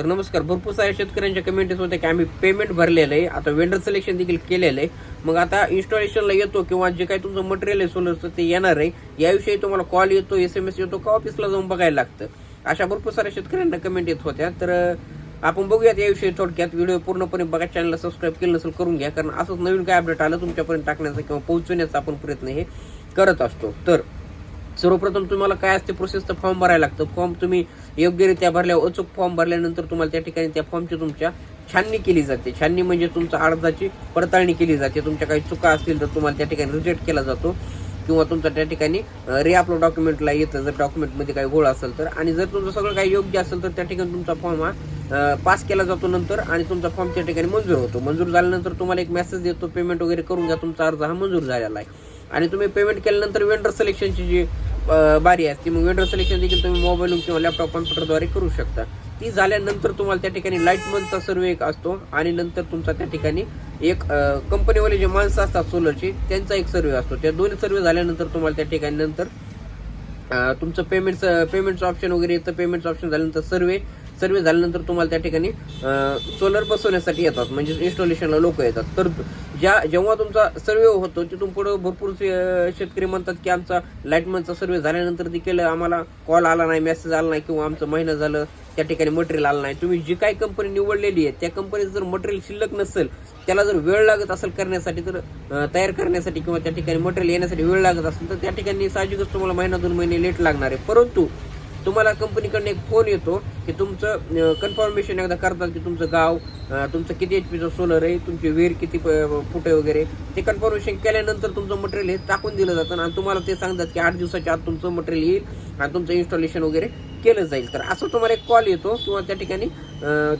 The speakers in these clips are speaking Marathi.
तर नमस्कार भरपूर साऱ्या शेतकऱ्यांच्या कमेंट्स होते की आम्ही पेमेंट भरलेलं आहे. आता वेंडर सिलेक्शन देखील केलेलं आहे. मग आता इन्स्टॉलेशनला येतो किंवा जे काही तुमचं मटेरियल आहे सोलरचं ते येणार आहे. याविषयी तुम्हाला कॉल येतो एस एम एस येतो का ऑफिसला जाऊन बघायला लागतं. अशा भरपूर साऱ्या शेतकऱ्यांना कमेंट येत होत्या. तर आपण बघूयात याविषयी थोडक्यात. व्हिडिओ पूर्णपणे बघा चॅनलला सबस्क्राईब केलं नसेल करून घ्या. कारण असंच नवीन काय अपडेट आलं तुमच्यापर्यंत टाकण्याचा किंवा पोहोचवण्याचा आपण प्रयत्न हे करत असतो. तर सर्वप्रथम तुम्हाला काय असते प्रोसेस तर फॉर्म भरायला लागतं. फॉर्म तुम्ही योग्यरित्या भरल्यावर अचूक फॉर्म भरल्यानंतर तुम्हाला त्या ठिकाणी त्या फॉर्मची तुमच्या छाननी केली जाते. छाननी म्हणजे तुमचा अर्जाची पडताळणी केली जाते. तुमच्या काही चुका असतील तर तुम्हाला त्या ठिकाणी रिजेक्ट केला जातो. किंवा तुमचा त्या ठिकाणी रिअपलोड डॉक्युमेंटला येतं. जर डॉक्युमेंटमध्ये काही घोळ असेल तर. आणि जर तुमचं सगळं काही योग्य असेल तर त्या ठिकाणी तुमचा फॉर्म हा पास केला जातो नंतर आणि तुमचा फॉर्म त्या ठिकाणी मंजूर होतो. मंजूर झाल्यानंतर तुम्हाला एक मेसेज देतो. पेमेंट वगैरे करून घ्या. तुमचा अर्ज हा मंजूर झालेला आहे. आणि तुम्ही पेमेंट केल्यानंतर वेंडर सिलेक्शनची जी बारी असते मग विंडो सिलेक्शन देखील तुम्ही मोबाईलवरून किंवा लॅपटॉप कॉम्प्युटरद्वारे करू शकता. ती झाल्यानंतर तुम्हाला त्या ठिकाणी लाइट मंथचा सर्वे एक असतो आणि नंतर तुमचा त्या ठिकाणी एक कंपनीवाले जे माणसं असतात सोलरची त्यांचा एक सर्वे असतो. त्या दोन्ही सर्वे झाल्यानंतर तुम्हाला त्या ठिकाणी नंतर तुमचं पेमेंटचं पेमेंटचं ऑप्शन वगैरे येतं. पेमेंटचं ऑप्शन झाल्यानंतर सर्वे सर्वे झाल्यानंतर तुम्हाला त्या ठिकाणी सोलर बसवण्यासाठी येतात. म्हणजे इन्स्टॉलेशनला लोक येतात. तर ज्या जेव्हा तुमचा सर्वे होतो तिथून पुढे भरपूर शेतकरी म्हणतात की आमचा लाईटमनचा सर्वे झाल्यानंतर देखील आम्हाला कॉल आला नाही मेसेज आला नाही किंवा आमचं महिना झालं त्या ठिकाणी मटेरियल आलं नाही. तुम्ही जी काही कंपनी निवडलेली आहे त्या कंपनीचं जर मटेरियल शिल्लक नसेल त्याला जर वेळ लागत असेल करण्यासाठी तर तयार करण्यासाठी किंवा त्या ठिकाणी मटेरियल येण्यासाठी वेळ लागत असेल तर त्या ठिकाणी साहजिकच तुम्हाला महिना दोन महिने लेट लागणार आहे. परंतु तुम्हाला कंपनीकडनं एक फोन येतो की तुमचं कन्फर्मेशन एकदा करतात की तुमचं गाव तुमचं किती एच पीचं सोलर आहे तुमची विहीर किती प- वगैरे ते कन्फर्मेशन केल्यानंतर तुमचं मटेरियल हे टाकून दिलं जातं आणि तुम्हाला ते सांगतात की आठ दिवसाच्या आत तुमचं मटेरियल येईल आणि तुमचं इन्स्टॉलेशन वगैरे केलं जाईल. तर असं तुम्हाला एक कॉल येतो किंवा त्या ठिकाणी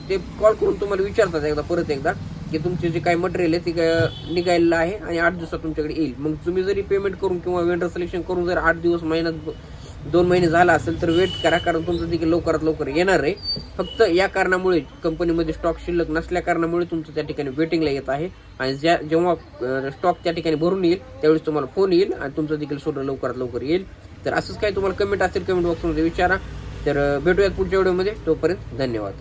ते कॉल करून तुम्हाला विचारतात एकदा परत एकदा की तुमचे जे काही मटेरियल आहे ते काय निघालेलं आहे आणि आठ दिवसात तुमच्याकडे येईल. मग तुम्ही जरी पेमेंट करून किंवा वेंडर सिलेक्शन करून जर आठ दिवस महिन्यात दोन महिने झाला असेल तर वेट करा कारण तुमचं देखील लवकरात लवकर येणार आहे. फक्त या कारणामुळे कंपनीमध्ये स्टॉक शिल्लक नसल्या कारणामुळे तुमचं त्या ठिकाणी वेटिंगला येत आहे. आणि ज्या जेव्हा स्टॉक त्या ठिकाणी भरून येईल त्यावेळेस तुम्हाला फोन येईल आणि तुमचं देखील सोडं लवकरात लवकर येईल. तर असंच काही तुम्हाला कमेंट असेल कमेंट बॉक्समध्ये विचारा. तर भेटूयात पुढच्या व्हिडिओमध्ये तोपर्यंत धन्यवाद.